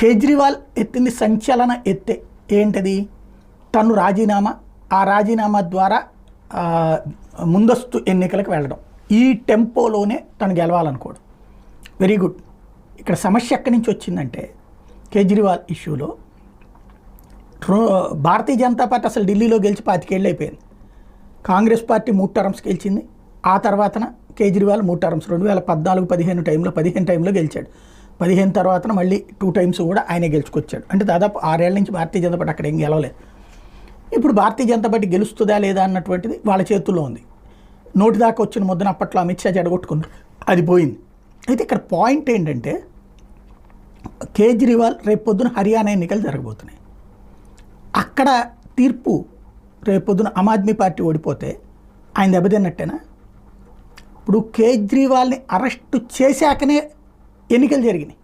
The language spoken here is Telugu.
కేజ్రీవాల్ ఎత్తింది సంచలన ఎత్తే. ఏంటది? తను రాజీనామా ఆ రాజీనామా ద్వారా ముందస్తు ఎన్నికలకు వెళ్ళడం. ఈ టెంపోలోనే తను గెలవాలనుకోవడం వెరీ గుడ్. ఇక్కడ సమస్య ఎక్కడి నుంచి వచ్చిందంటే కేజ్రీవాల్ ఇష్యూలో భారతీయ జనతా పార్టీ అసలు ఢిల్లీలో గెలిచి పాతికేళ్ళు అయిపోయింది కాంగ్రెస్ పార్టీ మూడు టర్మ్స్ గెలిచింది. ఆ తర్వాతన కేజ్రీవాల్ మూడు టర్మ్స్ రెండు వేల పద్నాలుగు పదిహేను టైంలో పదిహేను టైంలో గెలిచాడు. పదిహేను తర్వాత మళ్ళీ టూ టైమ్స్ కూడా ఆయనే గెలుచుకొచ్చాడు. అంటే దాదాపు ఆరేళ్ళ నుంచి భారతీయ జనతా పార్టీ అక్కడ ఏం గెలవలేదు. ఇప్పుడు భారతీయ జనతా పార్టీ గెలుస్తుందా లేదా అన్నటువంటిది వాళ్ళ చేతుల్లో ఉంది. నోటి దాకా వచ్చిన ముద్దను అప్పట్లో అమిత్ షా జడగొట్టుకున్నారు. అది పోయింది. అయితే ఇక్కడ పాయింట్ ఏంటంటే కేజ్రీవాల్ రేపొద్దున హర్యానా ఎన్నికలు జరగబోతున్నాయి. అక్కడ తీర్పు రేపొద్దున ఆమ్ ఆద్మీ పార్టీ ఓడిపోతే ఆయన దెబ్బతిన్నట్టేనా? ఇప్పుడు కేజ్రీవాల్ని అరెస్టు చేశాకనే ఎన్నికలు జరిగినాయి.